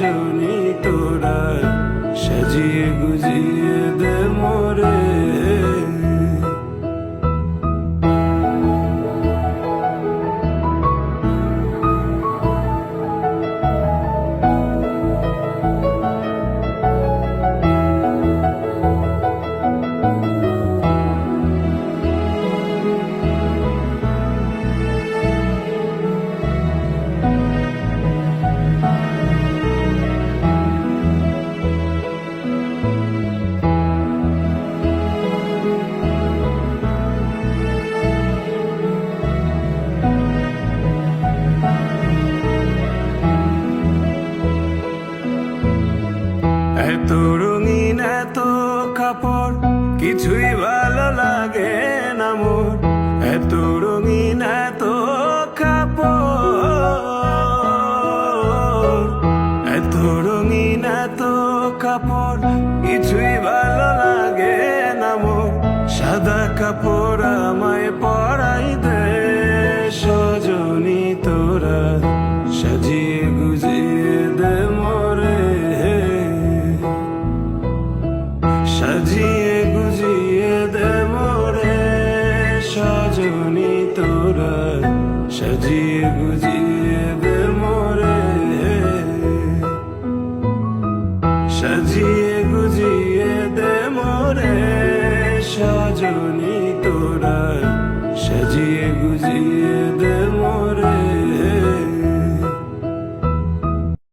সজনী এত রঙিন এত কাপড়, কিছুই ভালো লাগে না মোর। এত রঙিন এত কাপড় এত রঙিন এত কাপড়, কিছুই ভালো লাগে না মোর। সাদা কাপড় আমায় পরাই সাজিয়ে গুজিয়ে দে মোরে। সাজিয়ে গুজিয়ে দে সাজিয়ে গুজিয়ে দে